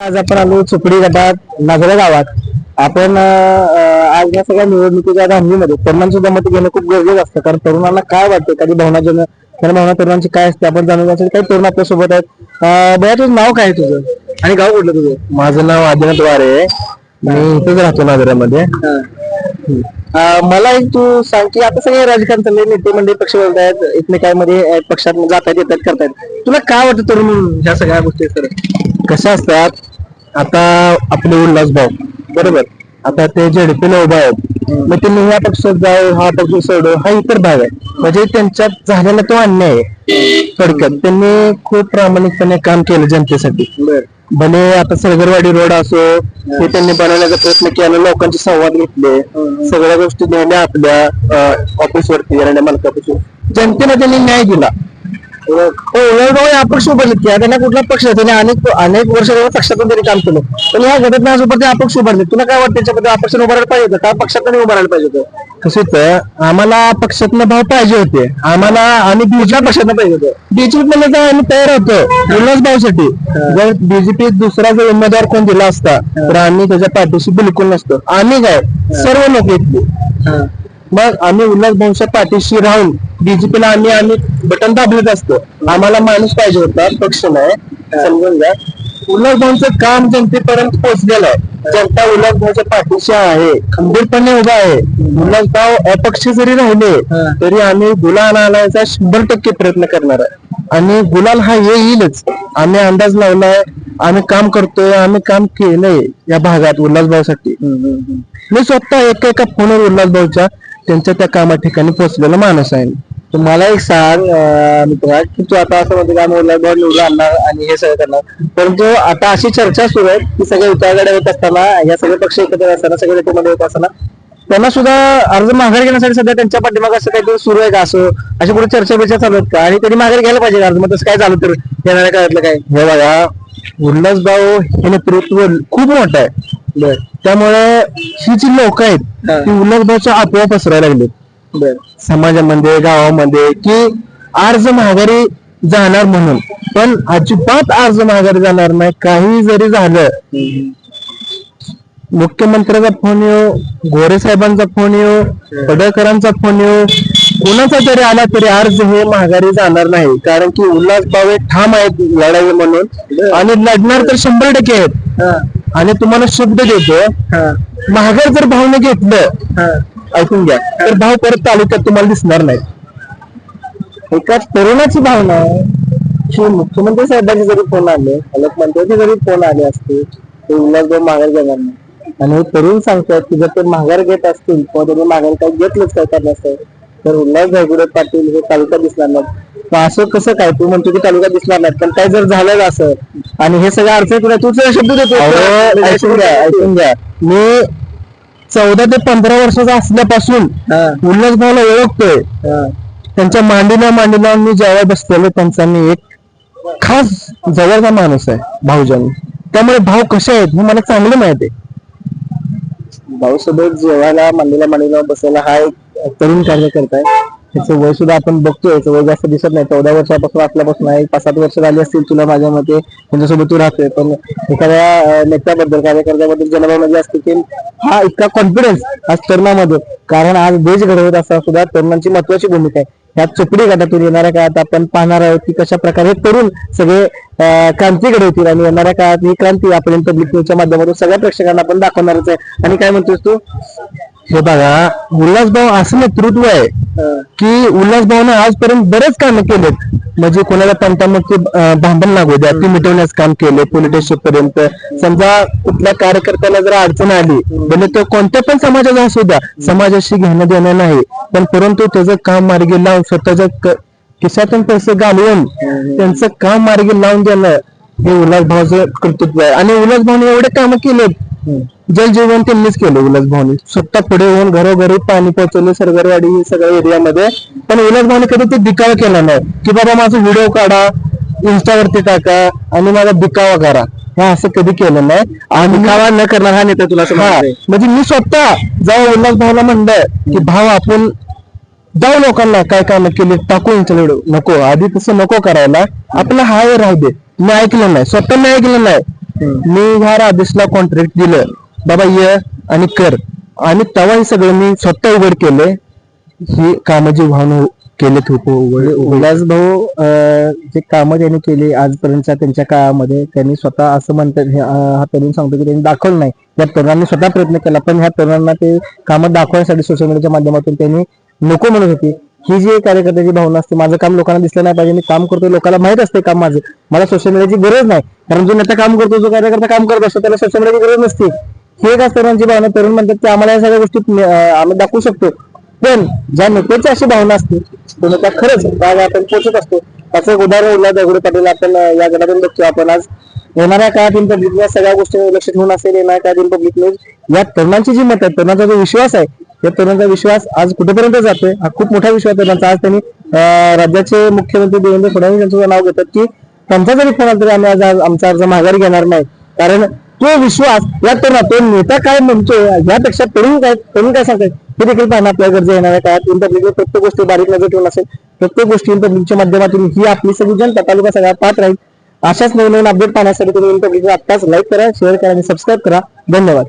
आज आपण आलो चोपडी गटात नागरे गावात. आपण आज या सगळ्या निवडणुकीच्या धामणीमध्ये तरुणांची सुद्धा मत घेणं खूप गरजेचं असतं. कारण तरुणांना काय वाटतं? कधी भावना जन भावना तरुणांची काय असते? आपण जाणून घेण्यासाठी काही तरुण आपल्यासोबत आहेत. बया तुझं नाव काय आहे तुझं? आणि गाव कुठलं तुझं? माझं नाव आदिनाथ वारे मी इथेच राहतो नागरामध्ये. मला एक तू सांग की आता सगळे राजकारण चालले नेते मंडळी पक्ष बोलत आहेत एकमेकांमध्ये पक्षात जात आहेत येतात करतायत. तुला काय वाटतं तरुण ह्या सगळ्या गोष्टी सर? कशा असतात? आता आपले उल्हास भाऊ बरोबर? आता ते झेडपीला उभा आहेत. मग त्यांनी ह्या पक्षात जाऊ हा पक्ष सोडू हा इतर भाग आहे. म्हणजे त्यांच्यात झालेला तो अन्याय आहे. थोडक्यात. त्यांनी खूप प्रामाणिकपणे काम केलं जनतेसाठी. भले आता सरगरवाडी रोड असो ते त्यांनी बनवण्याचा प्रयत्न केला लोकांचे संवाद घेतले. सगळ्या गोष्टी नेल्या आपल्या ऑफिस वरती येणाऱ्या मालकापासून. जनतेला त्यांनी न्याय दिला. हो उद्धव अपक्ष उभारलेत की. त्यांना कुठला पक्ष? त्यांनी अनेक अनेक वर्ष त्यांनी पक्षातून त्यांनी काम केलं. पण या उभं ते अपक्ष उभारले तुला काय वाटतं त्याच्याबद्दल अपक्ष उभारायला पाहिजे होतं का? पक्षात उभारायला पाहिजे होतं. कसं होतं? आम्हाला पक्षातनं भाव पाहिजे होते. आम्हाला आम्ही कुठल्या पक्षात पाहिजे होतं? बीजेपी मध्ये जायला आम्ही तयार होतो. उल्हास भाऊसाठी. जर बीजेपी दुसरा जर उमेदवार कोण दिला असता तर आम्ही त्याच्या पाठीशी बिलकुल नसतो. आम्ही काय? सर्व लोक इथले. मग आम्ही उल्हास भाऊच्या पाठीशी राहून बीजेपीला आम्ही आम्ही बटन दाबलेच असतो. आम्हाला माणूस पाहिजे होता पक्ष नाही समजून घ्या. उल्हास भाऊचं काम जनतेपर्यंत पोहोचलेलं आहे. जनता उल्हास भाऊच्या पाठीशी आहे खंबीरपणे उभा आहे. उल्हास भाऊ अपक्ष जरी राहिले तरी आम्ही गुलाल आणायचा शंभर टक्के प्रयत्न करणार आहे. आणि गुलाल हा येईलच. आम्ही अंदाज लावलाय आम्ही काम करतोय आम्ही काम केलंय या भागात उल्हास भाऊसाठी. मी स्वतः एका एका फोनवर उल्हास भाऊच्या त्यांच्या त्या कामा ठिकाणी पोहोचलेला माणूस आहे. तर मला एक सांग मित्रा की तू आता असं म्हणतो की आम्ही उल्हासभाऊ निवडून आणणार आणि हे सगळं करणार. परंतु आता अशी चर्चा सुरू आहे की सगळे विचारगड्या होत असताना या सगळे पक्ष एकत्र असताना सगळे नेतेमध्ये होत असताना त्यांना सुद्धा अर्ज माघार घेण्यासाठी सध्या त्यांच्या पाठीमागे असं काहीतरी सुरू आहे का असं? अशी कुठे चर्चा बिर्चा चालू आहेत का? आणि त्यांनी माघार घ्यायला पाहिजे अर्ज मग तसं काय झालं तर येणाऱ्या काळातलं काय? हे बघा उल्हास भाऊ हे नेतृत्व खूप मोठं आहे. बर. त्यामुळे ही जी लोक आहेत. ती उल्हास भाऊच्या आपोआप पसरायला लागली समाजामध्ये गावामध्ये की अर्ज माघारी जाणार म्हणून. पण अजिबात अर्ज माघारी जाणार नाही. काही जरी झालं मुख्यमंत्र्याचा फोन येऊ गोरे साहेबांचा फोन येऊ पडळकरांचा फोन येऊ कुणाचा तरी आला तरी अर्ज हे माघारी जाणार नाही. कारण की उल्हास भावे ठाम आहेत लढाई म्हणून. आणि लढणार तर शंभर टक्के आहेत. आणि तुम्हाला शब्द देतो. माघार जर भावने घेतलं ऐकून घ्या. तर भाव परत तालुक्यात तुम्हाला दिसणार नाही. एका तरुणाची भावना आहे की मुख्यमंत्री साहेबांचे जरी फोन आले पालकमंत्र्यांचे जरी फोन आले असते ते उल्हासभाऊ माघार घेणार नाही. आणि हे तरुण सांगतात की जर ते माघार घेत असतील किंवा त्यांनी माघार काय घेतलंच काय करण्याचं तर उल्हास भाईगुडे पाटील हे तालुका दिसणार नाही मग असं कसं काय? तू म्हणतो की तालुका दिसणार नाही पण काय जर झालं असं आणि हे सगळं अर्थ तुला तूच शब्द देतो ऐकून घ्या ऐकून घ्या मी चौदा ते पंधरा वर्षाचा असल्यापासून उल्हास भाऊला ओळखतोय. त्यांच्या मांडीला मांडीला मी जेव्हा बसलेलो त्यांचा मी एक खास जवळचा माणूस आहे भाऊजानी. त्यामुळे भाऊ कसे आहेत हे मला चांगलं माहिती आहे. भाऊसोबत जेवायला मांडीला मांडीला बसायला हा एक तरुण कार्यकर्ता आहे. त्याचं वय सुद्धा आपण बघतोय. याचं वय जास्त दिसत नाही. चौदा वर्षापासून आपल्यापासून आहे. पाच सात वर्ष झाली असतील तुला माझ्या मते त्यांच्यासोबत तू राहतोय. पण एखाद्या नेत्याबद्दल कार्यकर्त्याबद्दल जनभावना असते की हा इतका कॉन्फिडन्स आज तरुणामध्ये. कारण आज देश घडवत असताना सुद्धा तरुणांची महत्वाची भूमिका आहे. ह्या चोपडी गटातून येणाऱ्या काळात आपण पाहणार आहोत की कशा प्रकारे तरुण सगळे क्रांती घडवतील आणि येणाऱ्या काळात ही क्रांती आपण पब्लिक न्यूजच्या माध्यमातून सगळ्या प्रेक्षकांना आपण दाखवणारच आहे. आणि काय म्हणतोस तू? हे बघा उल्हास भाऊ असं नेतृत्व आहे की उल्हास भाऊने आजपर्यंत बरेच कामं केलेत. म्हणजे कोणाला पंचामतचे भांडण लागू द्या ती मिटवण्यास काम केले पोलीस पर्यंत. समजा कुठल्या कार्यकर्त्याला जर अडचण आली भले तो कोणत्या पण समाजाचा असू द्या समाजाशी घेणं देणं नाही. पण परंतु त्याचं काम मार्गी लावून स्वतःच्या खिशातून पैसे घालवून त्यांचं काम मार्गी लावून देणं हे उल्हास भाऊचं कर्तृत्व आहे. आणि उल्हास भाऊने एवढे कामं केलेत जल जीवन त्यांनीच केलं उल्हास भाऊनी. स्वतः पुढे होऊन घरोघरी पाणी पोहोचवलं सरगरवाडी सगळ्या एरियामध्ये पण उल्हास भाऊने कधी ते दिखावा केला नाही. की बाबा माझा व्हिडिओ काढा इंस्टावरती टाका आणि माझा दिखावा करा. हे असं कधी केलं नाही. आणि दिखावा न करणार हा नेता तुला. म्हणजे मी स्वतः जेव्हा उल्हास भाऊला म्हणलं की भाऊ आपण जाऊ लोकांना काय काम केले टाकू नको आधी तसं नको करायला. आपला हा हे राहू दे. मी ऐकलं नाही. स्वतः मी ऐकलं नाही. मी ह्या राजेशला कॉन्ट्रॅक्ट दिलं. बाबा ये आणि कर. आणि तेव्हा हे सगळं मी स्वतः उघड केले. ही कामाची भावना केलेत हो उल्हास भाऊ अं, जे कामं त्यांनी केली आजपर्यंतच्या त्यांच्या काळामध्ये त्यांनी स्वतः असं म्हणतात हे, हा तरुण सांगतो की त्यांनी दाखवलं नाही. या तरुणांनी स्वतः प्रयत्न केला पण ह्या तरुणांना ते कामं दाखवण्यासाठी सोशल मीडियाच्या माध्यमातून त्यांनी नको म्हणत होती. ही जी कार्यकर्त्याची भावना असते माझं काम लोकांना दिसलं नाही पाहिजे मी काम करतो लोकांना माहीत असते काम माझं. मला सोशल मीडियाची गरज नाही. कारण जो नेता काम करतो जो कार्यकर्ता काम करत असतो त्याला सोशल मीडियाची गरज नसते. हे एक तरुणांची भावना तरुण म्हणतात की आम्हाला या सगळ्या गोष्टी आम्ही दाखवू शकतो. पण ज्या नेत्याची अशी भावना असते तो नेता खरंच राग आपण पोचत असतो. त्याचं एक उदाहरण उल्हास दगडे पाटील आपण या गटातून बघतो आपण आज. येणाऱ्या काळात इन पब्लिक सगळ्या गोष्टी लक्ष ठेवून असेल येणाऱ्या काळात इन पब्लिक न्यूज या तरुणांची जी मत आहे तरुणांचा जो विश्वास आहे या तरुणांचा विश्वास आज कुठेपर्यंत जातोय? हा खूप मोठा विश्वास आहे. त्यांचा आज त्यांनी राज्याचे मुख्यमंत्री देवेंद्र फडणवीस यांचं नाव घेतात की त्यांचा जरी फोन आला तरी आम्ही आज आज आमचा अर्ज माघारी घेणार नाही. कारण तो विश्वास या तरुणा तो नेता काय म्हणतोय यापेक्षा तरुण काय तरुण काय सांगताय? हे देखील पाहणं आपल्या गरजे येणाऱ्या काळात. इंटरव्ह्यू प्रत्येक गोष्टी बारीक नजर ठेवून असेल. प्रत्येक गोष्टी इंटरव्ह्यूच्या माध्यमातून ही आपली सगळी जनता तालुका सगळ्या पाहत राहील. अशाच नवीन नवीन अपडेट पाहण्यासाठी तुम्ही इंटरव्ह्यू आत्ताच लाईक करा शेअर करा आणि सबस्क्राईब करा. धन्यवाद.